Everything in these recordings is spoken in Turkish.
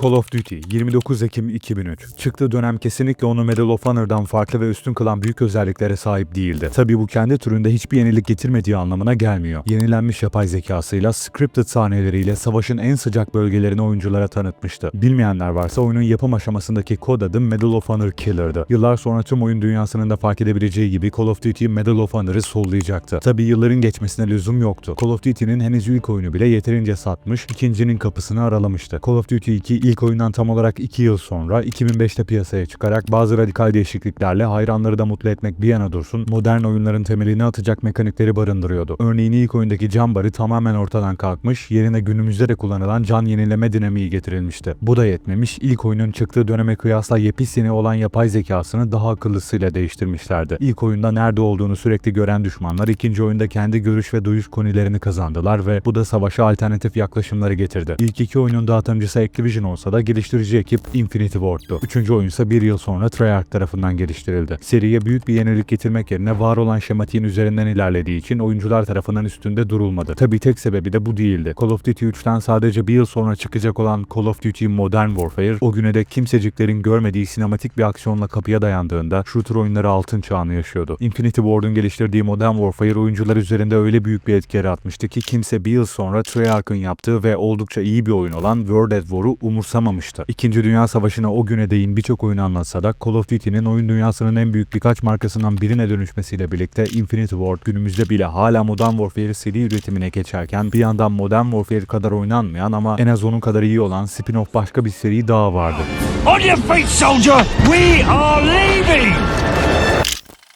Call of Duty 29 Ekim 2003. Çıktığı dönem kesinlikle onu Medal of Honor'dan farklı ve üstün kılan büyük özelliklere sahip değildi. Tabii bu kendi türünde hiçbir yenilik getirmediği anlamına gelmiyor. Yenilenmiş yapay zekasıyla, scripted sahneleriyle savaşın en sıcak bölgelerini oyunculara tanıtmıştı. Bilmeyenler varsa oyunun yapım aşamasındaki kod adı Medal of Honor Killer'dı. Yıllar sonra tüm oyun dünyasının da fark edebileceği gibi Call of Duty Medal of Honor'ı sollayacaktı. Tabii yılların geçmesine lüzum yoktu. Call of Duty'nin henüz ilk oyunu bile yeterince satmış, ikincinin kapısını aralamıştı. Call of Duty 2 ilk oyundan tam olarak 2 yıl sonra 2005'te piyasaya çıkarak bazı radikal değişikliklerle hayranları da mutlu etmek bir yana dursun, modern oyunların temelini atacak mekanikleri barındırıyordu. Örneğin ilk oyundaki can barı tamamen ortadan kalkmış, yerine günümüzde de kullanılan can yenileme dinamiği getirilmişti. Bu da yetmemiş, ilk oyunun çıktığı döneme kıyasla yepyeni olan yapay zekasını daha akıllısıyla değiştirmişlerdi. İlk oyunda nerede olduğunu sürekli gören düşmanlar ikinci oyunda kendi görüş ve duyuş konilerini kazandılar ve bu da savaşa alternatif yaklaşımları getirdi. İlk iki oyunun dağıtımcısı Activision olsa da geliştirici ekip Infinity Ward'tu. Üçüncü oyun ise bir yıl sonra Treyarch tarafından geliştirildi. Seriye büyük bir yenilik getirmek yerine var olan şematiğin üzerinden ilerlediği için oyuncular tarafından üstünde durulmadı. Tabi tek sebebi de bu değildi. Call of Duty 3'ten sadece bir yıl sonra çıkacak olan Call of Duty Modern Warfare o güne dek kimseciklerin görmediği sinematik bir aksiyonla kapıya dayandığında shooter oyunları altın çağını yaşıyordu. Infinity Ward'un geliştirdiği Modern Warfare oyuncular üzerinde öyle büyük bir etki yaratmıştı ki kimse bir yıl sonra Treyarch'ın yaptığı ve oldukça iyi bir oyun olan World at War'u umursamamıştı. İkinci Dünya Savaşı'na o güne değin birçok oyun anlatsa da Call of Duty'nin oyun dünyasının en büyük birkaç markasından birine dönüşmesiyle birlikte Infinity Ward günümüzde bile hala Modern Warfare seri üretimine geçerken bir yandan Modern Warfare kadar oynanmayan ama en az onun kadar iyi olan spin-off başka bir seri daha vardı. On your feet, soldier! We are leaving!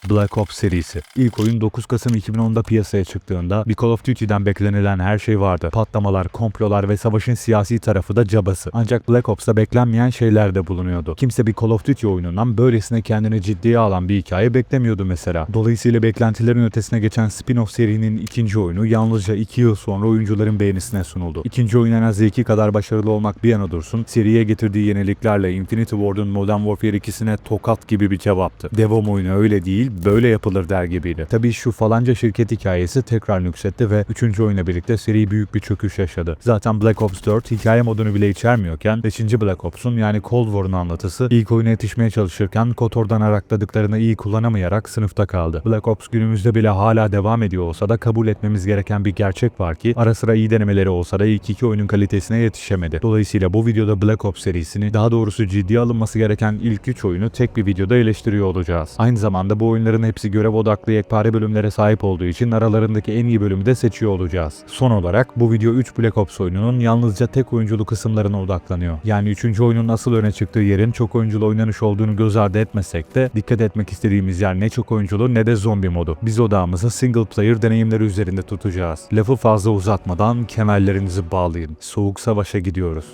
Black Ops serisi. İlk oyun 9 Kasım 2010'da piyasaya çıktığında bir Call of Duty'den beklenilen her şey vardı. Patlamalar, komplolar ve savaşın siyasi tarafı da cabası. Ancak Black Ops'ta beklenmeyen şeyler de bulunuyordu. Kimse bir Call of Duty oyunundan böylesine kendini ciddiye alan bir hikaye beklemiyordu mesela. Dolayısıyla beklentilerin ötesine geçen spin-off serinin ikinci oyunu yalnızca 2 yıl sonra oyuncuların beğenisine sunuldu. İkinci oyun en az iki kadar başarılı olmak bir yana dursun, seriye getirdiği yeniliklerle Infinity Ward'un Modern Warfare 2'sine tokat gibi bir cevaptı. Devam oyunu öyle değil, böyle yapılır der gibiydi. Tabii şu falanca şirket hikayesi tekrar nüksetti ve 3. oyunla birlikte seri büyük bir çöküş yaşadı. Zaten Black Ops 4 hikaye modunu bile içermiyorken 5. Black Ops'un yani Cold War'un anlatısı ilk oyuna yetişmeye çalışırken KOTOR'dan arakladıklarını iyi kullanamayarak sınıfta kaldı. Black Ops günümüzde bile hala devam ediyor olsa da kabul etmemiz gereken bir gerçek var ki ara sıra iyi denemeleri olsa da ilk iki oyunun kalitesine yetişemedi. Dolayısıyla bu videoda Black Ops serisini daha doğrusu ciddiye alınması gereken ilk 3 oyunu tek bir videoda eleştiriyor olacağız. Aynı zamanda bu oyunların hepsi görev odaklı yekpare bölümlere sahip olduğu için aralarındaki en iyi bölümü de seçiyor olacağız. Son olarak bu video 3 Black Ops oyununun yalnızca tek oyunculu kısımlarına odaklanıyor. Yani 3. oyunun asıl öne çıktığı yerin çok oyunculu oynanış olduğunu göz ardı etmesek de dikkat etmek istediğimiz yer ne çok oyunculu ne de zombi modu. Biz odağımızı single player deneyimleri üzerinde tutacağız. Lafı fazla uzatmadan kemerlerinizi bağlayın. Soğuk savaşa gidiyoruz.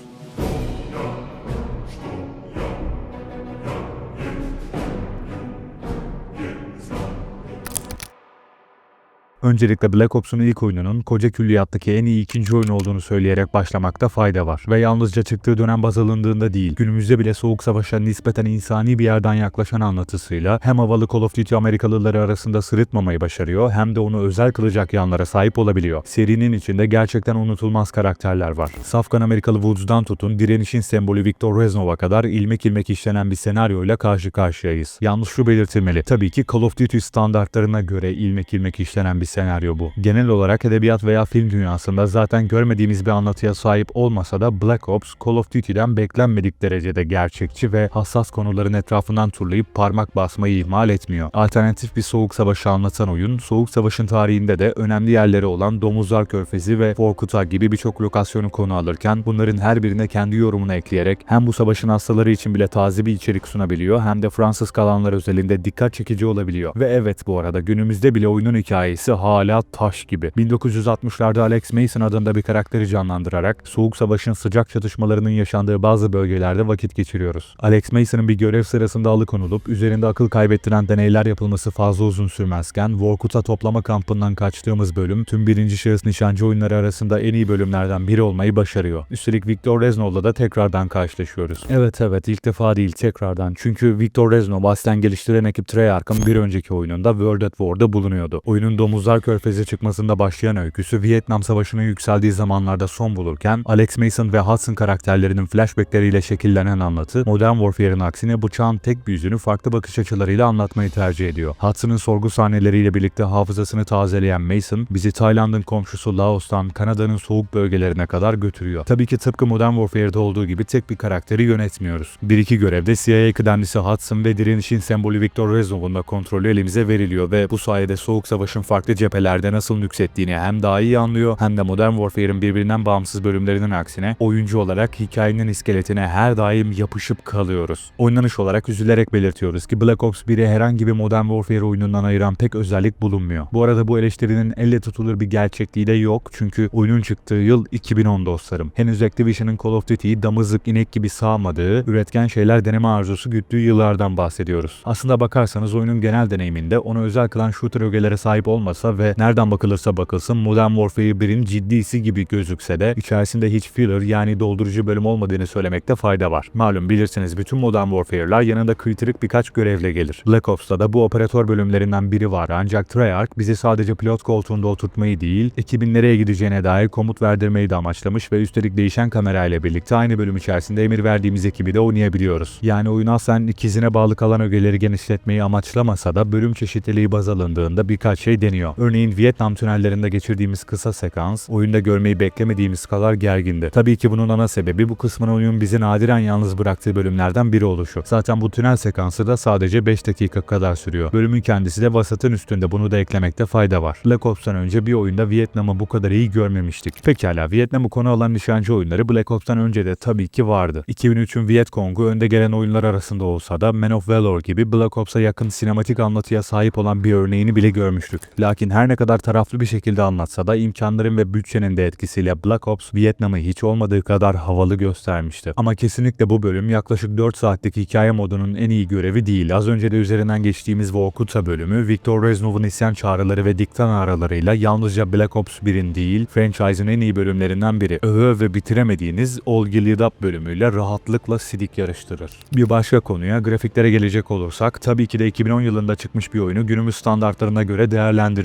Öncelikle Black Ops'un ilk oyununun koca külliyattaki en iyi ikinci oyun olduğunu söyleyerek başlamakta fayda var. Ve yalnızca çıktığı dönem baz alındığında değil, günümüzde bile Soğuk Savaş'a nispeten insani bir yerden yaklaşan anlatısıyla hem havalı Call of Duty Amerikalıları arasında sırıtmamayı başarıyor hem de onu özel kılacak yanlara sahip olabiliyor. Serinin içinde gerçekten unutulmaz karakterler var. Safkan Amerikalı Woods'dan tutun direnişin sembolü Viktor Reznov'a kadar ilmek ilmek işlenen bir senaryoyla karşı karşıyayız. Yalnız şu belirtilmeli. Tabii ki Call of Duty standartlarına göre ilmek ilmek işlenen bir senaryo bu. Genel olarak edebiyat veya film dünyasında zaten görmediğimiz bir anlatıya sahip olmasa da Black Ops, Call of Duty'den beklenmedik derecede gerçekçi ve hassas konuların etrafından turlayıp parmak basmayı ihmal etmiyor. Alternatif bir soğuk savaşı anlatan oyun, soğuk savaşın tarihinde de önemli yerleri olan Domuzlar Körfezi ve Vorkuta gibi birçok lokasyonu konu alırken bunların her birine kendi yorumunu ekleyerek hem bu savaşın hastaları için bile taze bir içerik sunabiliyor hem de Fransız kalanlar özelinde dikkat çekici olabiliyor. Ve evet bu arada günümüzde bile oyunun hikayesi hala taş gibi. 1960'larda Alex Mason adında bir karakteri canlandırarak Soğuk Savaş'ın sıcak çatışmalarının yaşandığı bazı bölgelerde vakit geçiriyoruz. Alex Mason'ın bir görev sırasında alıkonulup üzerinde akıl kaybettiren deneyler yapılması fazla uzun sürmezken Vorkut'a toplama kampından kaçtığımız bölüm tüm birinci şahıs nişancı oyunları arasında en iyi bölümlerden biri olmayı başarıyor. Üstelik Viktor Reznov'la da tekrardan karşılaşıyoruz. Evet evet ilk defa değil tekrardan. Çünkü Viktor Reznov aslen geliştiren ekip Treyarch'ın bir önceki oyununda World at War'da bulunuyordu. Oyunun domuzlar Buzlar Körfezi çıkmasında başlayan öyküsü Vietnam Savaşı'nın yükseldiği zamanlarda son bulurken Alex Mason ve Hudson karakterlerinin flashbackleriyle şekillenen anlatı Modern Warfare'ın aksine bıçağın tek bir yüzünü farklı bakış açılarıyla anlatmayı tercih ediyor. Hudson'ın sorgu sahneleriyle birlikte hafızasını tazeleyen Mason bizi Tayland'ın komşusu Laos'tan Kanada'nın soğuk bölgelerine kadar götürüyor. Tabii ki tıpkı Modern Warfare'da olduğu gibi tek bir karakteri yönetmiyoruz. Bir iki görevde CIA kıdemlisi Hudson ve direnişin sembolü Viktor Rezov'un da kontrolü elimize veriliyor ve bu sayede Soğuk Savaş'ın farklı cephelerde nasıl nüksettiğini hem daha iyi anlıyor hem de Modern Warfare'ın birbirinden bağımsız bölümlerinin aksine oyuncu olarak hikayenin iskeletine her daim yapışıp kalıyoruz. Oynanış olarak üzülerek belirtiyoruz ki Black Ops 1'i herhangi bir Modern Warfare oyunundan ayıran pek özellik bulunmuyor. Bu arada bu eleştirinin elle tutulur bir gerçekliği de yok çünkü oyunun çıktığı yıl 2010 dostlarım. Henüz Activision'ın Call of Duty'yi damızlık inek gibi sağmadığı, üretken şeyler deneme arzusu güttüğü yıllardan bahsediyoruz. Aslında bakarsanız oyunun genel deneyiminde onu özel kılan shooter ögelere sahip olmasa ve nereden bakılırsa bakılsın Modern Warfare 1'in ciddisi gibi gözükse de içerisinde hiç filler yani doldurucu bölüm olmadığını söylemekte fayda var. Malum bilirsiniz bütün Modern Warfare'lar yanında kriterik birkaç görevle gelir. Black Ops'ta da bu operatör bölümlerinden biri var ancak Treyarch bizi sadece pilot koltuğunda oturtmayı değil, ekibin nereye gideceğine dair komut verdirmeyi de amaçlamış ve üstelik değişen kamerayla birlikte aynı bölüm içerisinde emir verdiğimiz ekibi de oynayabiliyoruz. Yani oyun aslen ikizine bağlı kalan ögeleri genişletmeyi amaçlamasa da bölüm çeşitliliği baz alındığında birkaç şey deniyor. Örneğin Vietnam tünellerinde geçirdiğimiz kısa sekans, oyunda görmeyi beklemediğimiz kadar gergindi. Tabii ki bunun ana sebebi bu kısmın oyun bizi nadiren yalnız bıraktığı bölümlerden biri oluşu. Zaten bu tünel sekansı da sadece 5 dakika kadar sürüyor. Bölümün kendisi de vasatın üstünde bunu da eklemekte fayda var. Black Ops'tan önce bir oyunda Vietnam'ı bu kadar iyi görmemiştik. Pekala Vietnam'ı konu alan nişancı oyunları Black Ops'tan önce de tabii ki vardı. 2003'ün Vietcong'u önde gelen oyunlar arasında olsa da Man of Valor gibi Black Ops'a yakın sinematik anlatıya sahip olan bir örneğini bile görmüştük. Lakin her ne kadar taraflı bir şekilde anlatsa da imkanların ve bütçenin de etkisiyle Black Ops Vietnam'ı hiç olmadığı kadar havalı göstermişti. Ama kesinlikle bu bölüm yaklaşık 4 saatlik hikaye modunun en iyi görevi değil. Az önce de üzerinden geçtiğimiz Vokuta bölümü Viktor Reznov'un isyan çağrıları ve diktan aralarıyla yalnızca Black Ops 1'in değil franchise'ın en iyi bölümlerinden biri. Öve öve bitiremediğiniz All Gilead Up bölümüyle rahatlıkla sidik yarıştırır. Bir başka konuya grafiklere gelecek olursak tabii ki de 2010 yılında çıkmış bir oyunu günümüz standartlarına göre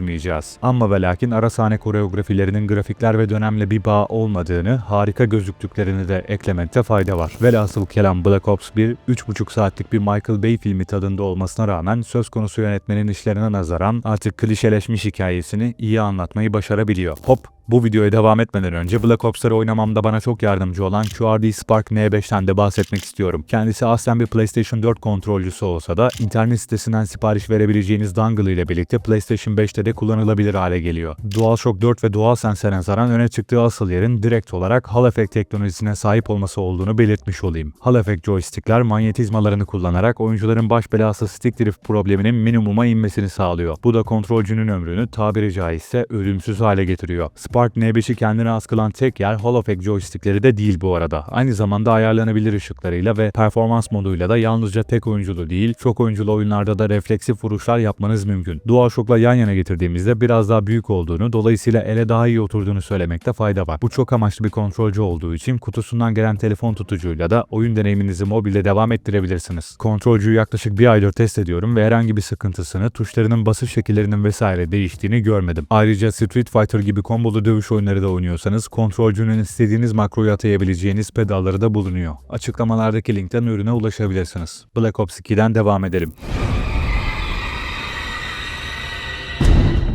değerlendirmeyeceğiz. Ama ve lakin ara sahne koreografilerinin grafikler ve dönemle bir bağ olmadığını, harika gözüktüklerini de eklemekte fayda var. Velhasıl kelam Black Ops 1, 3,5 saatlik bir Michael Bay filmi tadında olmasına rağmen söz konusu yönetmenin işlerine nazaran artık klişeleşmiş hikayesini iyi anlatmayı başarabiliyor. Hop bu videoya devam etmeden önce Black Ops'ları oynamamda bana çok yardımcı olan QRD Spark N5'ten de bahsetmek istiyorum. Kendisi aslen bir PlayStation 4 kontrolcüsü olsa da internet sitesinden sipariş verebileceğiniz dongle ile birlikte PlayStation 5'te de kullanılabilir hale geliyor. DualShock 4 ve DualSense'e nazaran öne çıktığı asıl yerin direkt olarak Hall Effect teknolojisine sahip olması olduğunu belirtmiş olayım. Hall Effect joystickler manyetizmalarını kullanarak oyuncuların baş belası stick drift probleminin minimuma inmesini sağlıyor. Bu da kontrolcünün ömrünü tabiri caizse ölümsüz hale getiriyor. Spark N5'i kendine az kılan tek yer Hall Effect joystickleri de değil bu arada. Aynı zamanda ayarlanabilir ışıklarıyla ve performans moduyla da yalnızca tek oyunculu değil, çok oyunculu oyunlarda da refleksif vuruşlar yapmanız mümkün. DualShock'la yan yana getirdiğimizde biraz daha büyük olduğunu, dolayısıyla ele daha iyi oturduğunu söylemekte fayda var. Bu çok amaçlı bir kontrolcü olduğu için kutusundan gelen telefon tutucuyla da oyun deneyiminizi mobilde devam ettirebilirsiniz. Kontrolcüyü yaklaşık bir aydır test ediyorum ve herhangi bir sıkıntısını, tuşlarının basış şekillerinin vesaire değiştiğini görmedim. Ayrıca Street Fighter gibi kombolu dövüş oyunları da oynuyorsanız kontrolcünün istediğiniz makroyu atayabileceğiniz pedalları da bulunuyor. Açıklamalardaki linkten ürüne ulaşabilirsiniz. Black Ops 2'den devam edelim.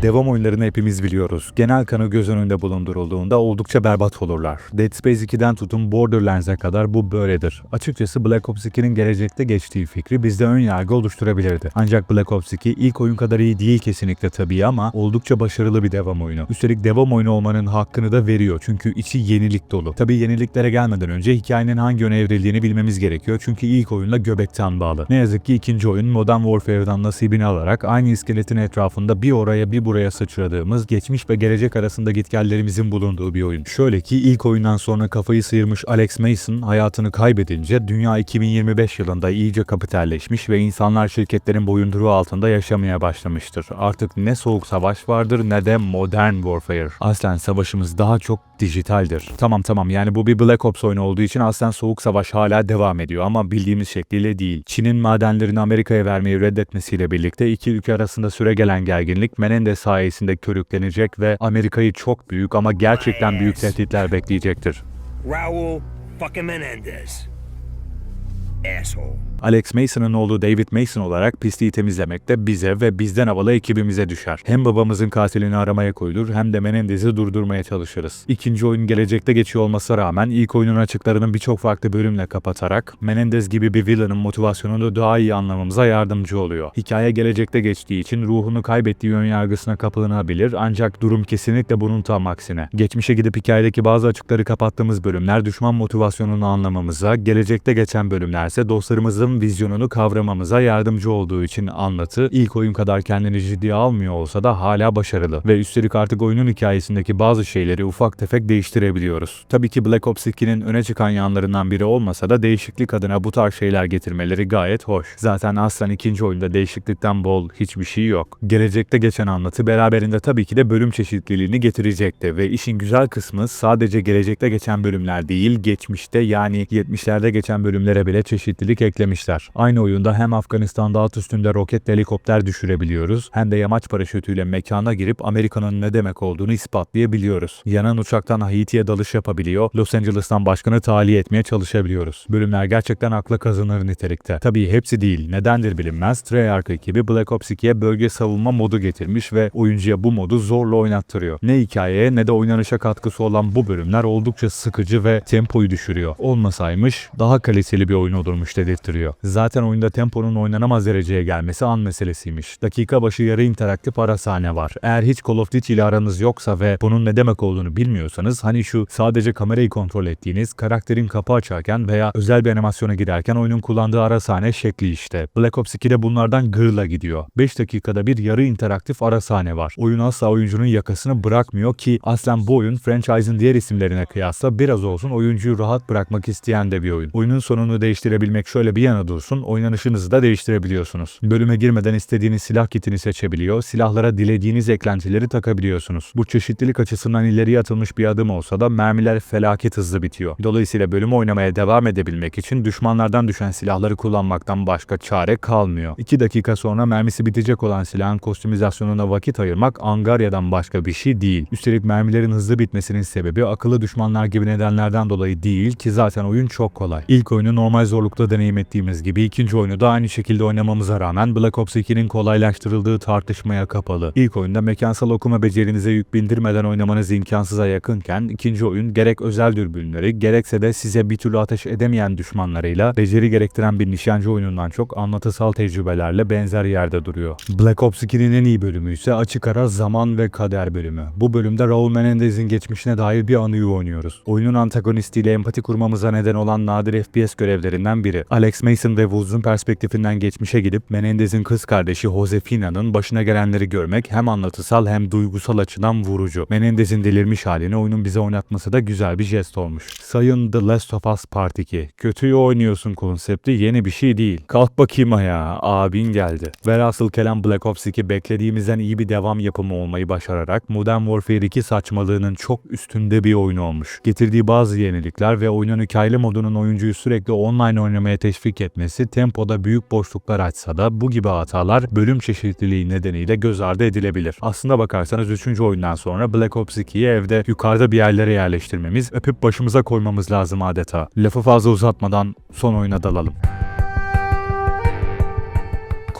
Devam oyunlarını hepimiz biliyoruz. Genel kanı göz önünde bulundurulduğunda oldukça berbat olurlar. Dead Space 2'den tutun Borderlands'e kadar bu böyledir. Açıkçası Black Ops 2'nin gelecekte geçtiği fikri bizde ön yargı oluşturabilirdi. Ancak Black Ops 2 ilk oyun kadar iyi değil kesinlikle tabii ama oldukça başarılı bir devam oyunu. Üstelik devam oyunu olmanın hakkını da veriyor çünkü içi yenilik dolu. Tabii yeniliklere gelmeden önce hikayenin hangi yöne evrildiğini bilmemiz gerekiyor çünkü ilk oyunla göbekten bağlı. Ne yazık ki ikinci oyun Modern Warfare'dan nasibini alarak aynı iskeletin etrafında bir oraya bir buraya sıçradığımız geçmiş ve gelecek arasında gitgellerimizin bulunduğu bir oyun. Şöyle ki ilk oyundan sonra kafayı sıyırmış Alex Mason hayatını kaybedince dünya 2025 yılında iyice kapitalleşmiş ve insanlar şirketlerin boyunduruğu altında yaşamaya başlamıştır. Artık ne soğuk savaş vardır ne de modern warfare. Aslen savaşımız daha çok dijitaldir. Tamam tamam yani bu bir Black Ops oyunu olduğu için aslen soğuk savaş hala devam ediyor ama bildiğimiz şekliyle değil. Çin'in madenlerini Amerika'ya vermeyi reddetmesiyle birlikte iki ülke arasında süre gelen gerginlik Menendez sayesinde körüklenecek ve Amerika'yı çok büyük ama gerçekten büyük tehditler bekleyecektir. Raul fucking Menendez. Asshole. Alex Mason'ın oğlu David Mason olarak pisliği temizlemek de bize ve bizden havalı ekibimize düşer. Hem babamızın katilini aramaya koyulur hem de Menendez'i durdurmaya çalışırız. İkinci oyun gelecekte geçiyor olmasına rağmen ilk oyunun açıklarını birçok farklı bölümle kapatarak Menendez gibi bir villain'ın motivasyonunu daha iyi anlamamıza yardımcı oluyor. Hikaye gelecekte geçtiği için ruhunu kaybettiği ön yargısına kapılınabilir ancak durum kesinlikle bunun tam aksine. Geçmişe gidip hikayedeki bazı açıkları kapattığımız bölümler düşman motivasyonunu anlamamıza, gelecekte geçen bölümlerse dostlarımızın vizyonunu kavramamıza yardımcı olduğu için anlatı ilk oyun kadar kendini ciddiye almıyor olsa da hala başarılı ve üstelik artık oyunun hikayesindeki bazı şeyleri ufak tefek değiştirebiliyoruz. Tabii ki Black Ops 2'nin öne çıkan yanlarından biri olmasa da değişiklik adına bu tarz şeyler getirmeleri gayet hoş. Zaten aslen ikinci oyunda değişiklikten bol hiçbir şey yok. Gelecekte geçen anlatı beraberinde tabii ki de bölüm çeşitliliğini getirecekti ve işin güzel kısmı sadece gelecekte geçen bölümler değil, geçmişte yani 70'lerde geçen bölümlere bile çeşitlilik eklemişler. Aynı oyunda hem Afganistan'da alt üstünde roket ve helikopter düşürebiliyoruz hem de yamaç paraşütüyle mekana girip Amerika'nın ne demek olduğunu ispatlayabiliyoruz. Yanan uçaktan Haiti'ye dalış yapabiliyor, Los Angeles'tan başkanı tahliye etmeye çalışabiliyoruz. Bölümler gerçekten akla kazanır nitelikte. Tabii hepsi değil. Nedendir bilinmez. Treyarch ekibi Black Ops 2'ye bölge savunma modu getirmiş ve oyuncuya bu modu zorla oynattırıyor. Ne hikayeye ne de oynanışa katkısı olan bu bölümler oldukça sıkıcı ve tempoyu düşürüyor. Olmasaymış daha kaliteli bir oyun olurmuş dedirtiyor. Zaten oyunda temponun oynanamaz dereceye gelmesi an meselesiymiş. Dakika başı yarı interaktif ara sahne var. Eğer hiç Call of Duty ile aranız yoksa ve bunun ne demek olduğunu bilmiyorsanız hani şu sadece kamerayı kontrol ettiğiniz, karakterin kapı açarken veya özel bir animasyona girerken oyunun kullandığı ara sahne şekli işte. Black Ops 2'de bunlardan gırla gidiyor. 5 dakikada bir yarı interaktif ara sahne var. Oyun asla oyuncunun yakasını bırakmıyor ki aslen bu oyun franchise'ın diğer isimlerine kıyasla biraz olsun oyuncuyu rahat bırakmak isteyen de bir oyun. Oyunun sonunu değiştirebilmek şöyle bir yana dursun, oynanışınızı da değiştirebiliyorsunuz. Bölüme girmeden istediğiniz silah kitini seçebiliyor, silahlara dilediğiniz eklentileri takabiliyorsunuz. Bu çeşitlilik açısından ileriye atılmış bir adım olsa da mermiler felaket hızlı bitiyor. Dolayısıyla bölümü oynamaya devam edebilmek için düşmanlardan düşen silahları kullanmaktan başka çare kalmıyor. 2 dakika sonra mermisi bitecek olan silahın kostümizasyonuna vakit ayırmak Angarya'dan başka bir şey değil. Üstelik mermilerin hızlı bitmesinin sebebi akıllı düşmanlar gibi nedenlerden dolayı değil ki zaten oyun çok kolay. İlk oyunu normal zorlukta deneyim ettiğimiz gibi ikinci oyunu da aynı şekilde oynamamıza rağmen Black Ops 2'nin kolaylaştırıldığı tartışmaya kapalı. İlk oyunda mekansal okuma becerinize yük bindirmeden oynamanız imkansıza yakınken ikinci oyun gerek özel dürbünleri gerekse de size bir türlü ateş edemeyen düşmanlarıyla beceri gerektiren bir nişancı oyunundan çok anlatısal tecrübelerle benzer yerde duruyor. Black Ops 2'nin en iyi bölümü ise açık ara zaman ve kader bölümü. Bu bölümde Raul Menendez'in geçmişine dair bir anıyı oynuyoruz. Oyunun antagonistiyle empati kurmamıza neden olan nadir FPS görevlerinden biri. Alex Mason ve Wools'un perspektifinden geçmişe gidip Menendez'in kız kardeşi Josefina'nın başına gelenleri görmek hem anlatısal hem duygusal açıdan vurucu. Menendez'in delirmiş halini oyunun bize oynatması da güzel bir jest olmuş. Sayın The Last of Us Part 2. Kötüyü oynuyorsun konsepti yeni bir şey değil. Kalk bakayım ayağa. Abin geldi. Velhasıl kelam Black Ops 2 beklediğimizden iyi bir devam yapımı olmayı başararak Modern Warfare 2 saçmalığının çok üstünde bir oyun olmuş. Getirdiği bazı yenilikler ve oyunun hikayeli modunun oyuncuyu sürekli online oynamaya teşvik etmesi tempoda büyük boşluklar açsa da bu gibi hatalar bölüm çeşitliliği nedeniyle göz ardı edilebilir. Aslında bakarsanız 3. oyundan sonra Black Ops 2'yi evde yukarıda bir yerlere yerleştirmemiz, öpüp başımıza koymamız lazım adeta. Lafı fazla uzatmadan son oyuna dalalım.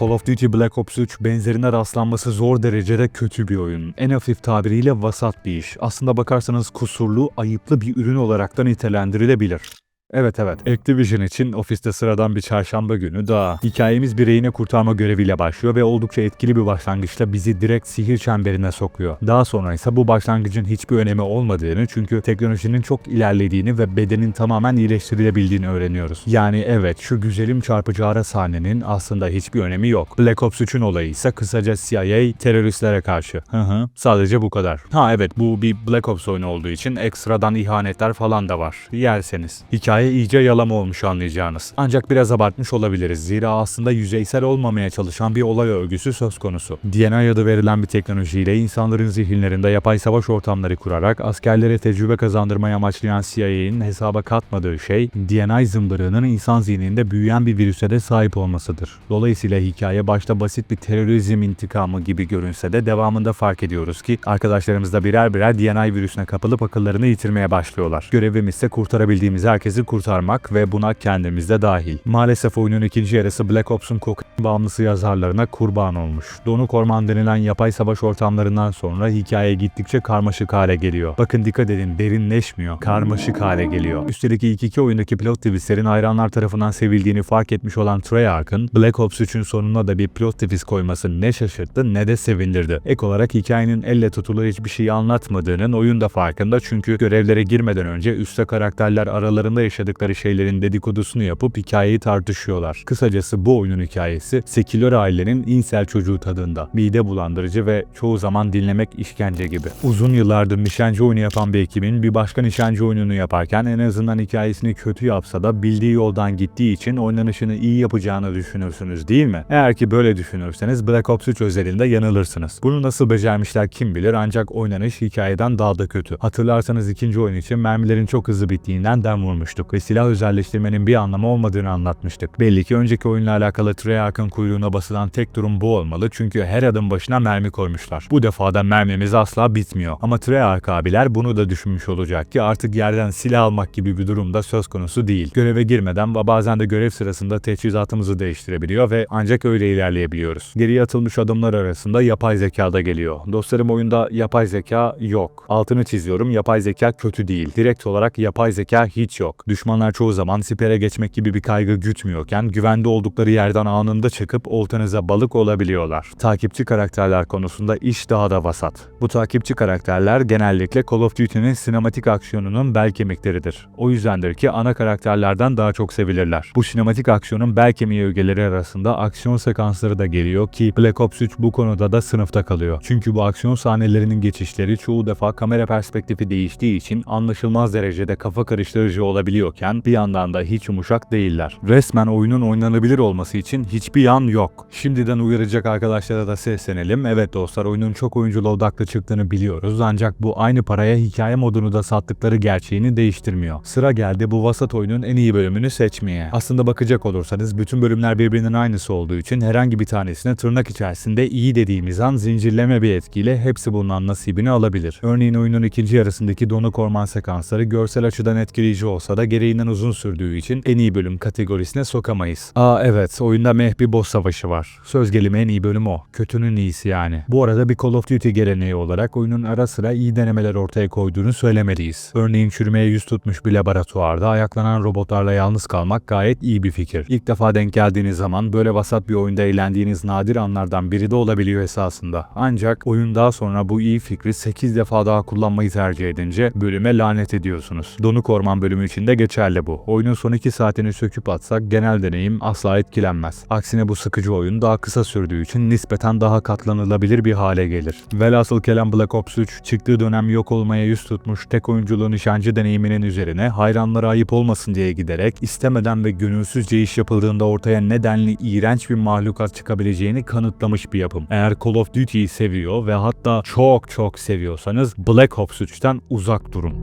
Call of Duty Black Ops 3 benzerine rastlanması zor derecede kötü bir oyun. En hafif tabiriyle vasat bir iş. Aslında bakarsanız kusurlu, ayıplı bir ürün olarak da nitelendirilebilir. Evet evet, Activision için ofiste sıradan bir çarşamba günü daha. Hikayemiz bir rehine kurtarma göreviyle başlıyor ve oldukça etkili bir başlangıçla bizi direkt sihir çemberine sokuyor. Daha sonra ise bu başlangıcın hiçbir önemi olmadığını çünkü teknolojinin çok ilerlediğini ve bedenin tamamen iyileştirilebildiğini öğreniyoruz. Yani evet şu güzelim çarpıcı ara sahnenin aslında hiçbir önemi yok. Black Ops 3'ün olayı ise kısaca CIA teröristlere karşı. Hı hı sadece bu kadar. Ha evet bu bir Black Ops oyunu olduğu için ekstradan ihanetler falan da var. Yerseniz. Hikaye hikaye iyice yalama olmuş anlayacağınız. Ancak biraz abartmış olabiliriz. Zira aslında yüzeysel olmamaya çalışan bir olay örgüsü söz konusu. DNA adı verilen bir teknolojiyle insanların zihinlerinde yapay savaş ortamları kurarak askerlere tecrübe kazandırmayı amaçlayan CIA'nin hesaba katmadığı şey DNA zımbırığının insan zihninde büyüyen bir virüse de sahip olmasıdır. Dolayısıyla hikaye başta basit bir terörizm intikamı gibi görünse de devamında fark ediyoruz ki arkadaşlarımız da birer birer DNA virüsüne kapılıp akıllarını yitirmeye başlıyorlar. Görevimiz ise kurtarabildiğimiz herkesi kurtarmak ve buna kendimiz de dahil. Maalesef oyunun ikinci yarısı Black Ops'un kokain bağımlısı yazarlarına kurban olmuş. Donuk Orman denilen yapay savaş ortamlarından sonra hikaye gittikçe karmaşık hale geliyor. Bakın dikkat edin derinleşmiyor, karmaşık hale geliyor. Üstelik ilk iki oyundaki plot twistlerin hayranlar tarafından sevildiğini fark etmiş olan Treyarch'ın Black Ops 3'ün sonuna da bir plot twist koyması ne şaşırttı ne de sevindirdi. Ek olarak hikayenin elle tutulur hiçbir şey anlatmadığının oyun da farkında çünkü görevlere girmeden önce üstte karakterler aralarında yaşadıkları şeylerin dedikodusunu yapıp hikayeyi tartışıyorlar. Kısacası bu oyunun hikayesi seküler ailenin insel çocuğu tadında. Mide bulandırıcı ve çoğu zaman dinlemek işkence gibi. Uzun yıllardır nişancı oyunu yapan bir ekibin bir başka nişancı oyununu yaparken en azından hikayesini kötü yapsa da bildiği yoldan gittiği için oynanışını iyi yapacağını düşünürsünüz değil mi? Eğer ki böyle düşünürseniz Black Ops 3 özelinde yanılırsınız. Bunu nasıl becermişler kim bilir ancak oynanış hikayeden daha da kötü. Hatırlarsanız ikinci oyun için mermilerin çok hızlı bittiğinden dem vurmuştuk ve silah özelleştirmenin bir anlamı olmadığını anlatmıştık. Belli ki önceki oyunla alakalı Treyarch'ın kuyruğuna basılan tek durum bu olmalı çünkü her adım başına mermi koymuşlar. Bu defada mermimiz asla bitmiyor. Ama Treyarch abiler bunu da düşünmüş olacak ki artık yerden silah almak gibi bir durum da söz konusu değil. Göreve girmeden ve bazen de görev sırasında teçhizatımızı değiştirebiliyor ve ancak öyle ilerleyebiliyoruz. Geriye atılmış adımlar arasında yapay zeka da geliyor. Dostlarım oyunda yapay zeka yok. Altını çiziyorum yapay zeka kötü değil. Direkt olarak yapay zeka hiç yok. Düşmanlar çoğu zaman sipere geçmek gibi bir kaygı gütmüyorken güvende oldukları yerden anında çıkıp oltanıza balık olabiliyorlar. Takipçi karakterler konusunda iş daha da vasat. Bu takipçi karakterler genellikle Call of Duty'nin sinematik aksiyonunun bel kemikleridir. O yüzdendir ki ana karakterlerden daha çok sevilirler. Bu sinematik aksiyonun bel kemiği ögeleri arasında aksiyon sekansları da geliyor ki Black Ops 3 bu konuda da sınıfta kalıyor. Çünkü bu aksiyon sahnelerinin geçişleri çoğu defa kamera perspektifi değiştiği için anlaşılmaz derecede kafa karıştırıcı olabiliyorken bir yandan da hiç yumuşak değiller. Resmen oyunun oynanabilir olması için hiçbir yan yok. Şimdiden uyaracak arkadaşlara da seslenelim. Evet dostlar oyunun çok oyunculu odaklı çıktığını biliyoruz ancak bu aynı paraya hikaye modunu da sattıkları gerçeğini değiştirmiyor. Sıra geldi bu vasat oyunun en iyi bölümünü seçmeye. Aslında bakacak olursanız bütün bölümler birbirinin aynısı olduğu için herhangi bir tanesine tırnak içerisinde iyi dediğimiz an zincirleme bir etkiyle hepsi bundan nasibini alabilir. Örneğin oyunun ikinci yarısındaki donuk orman sekansları görsel açıdan etkileyici olsa da gereğinden uzun sürdüğü için en iyi bölüm kategorisine sokamayız. Aa evet oyunda meh bir boss savaşı var. Söz gelimi en iyi bölüm o. Kötünün iyisi yani. Bu arada bir Call of Duty geleneği olarak oyunun ara sıra iyi denemeler ortaya koyduğunu söylemeliyiz. Örneğin çürümeye yüz tutmuş bir laboratuvarda ayaklanan robotlarla yalnız kalmak gayet iyi bir fikir. İlk defa denk geldiğiniz zaman böyle vasat bir oyunda eğlendiğiniz nadir anlardan biri de olabiliyor esasında. Ancak oyun daha sonra bu iyi fikri 8 defa daha kullanmayı tercih edince bölüme lanet ediyorsunuz. Donuk Orman bölümü için de geçerli bu. Oyunun son 2 saatini söküp atsak genel deneyim asla etkilenmez. Aksine bu sıkıcı oyun daha kısa sürdüğü için nispeten daha katlanılabilir bir hale gelir. Velhasıl kelam Black Ops 3 çıktığı dönem yok olmaya yüz tutmuş tek oyunculuğu nişancı deneyiminin üzerine hayranlara ayıp olmasın diye giderek istemeden ve gönülsüzce iş yapıldığında ortaya nedenli iğrenç bir mahlukat çıkabileceğini kanıtlamış bir yapım. Eğer Call of Duty'yi seviyor ve hatta çok çok seviyorsanız Black Ops 3'ten uzak durun.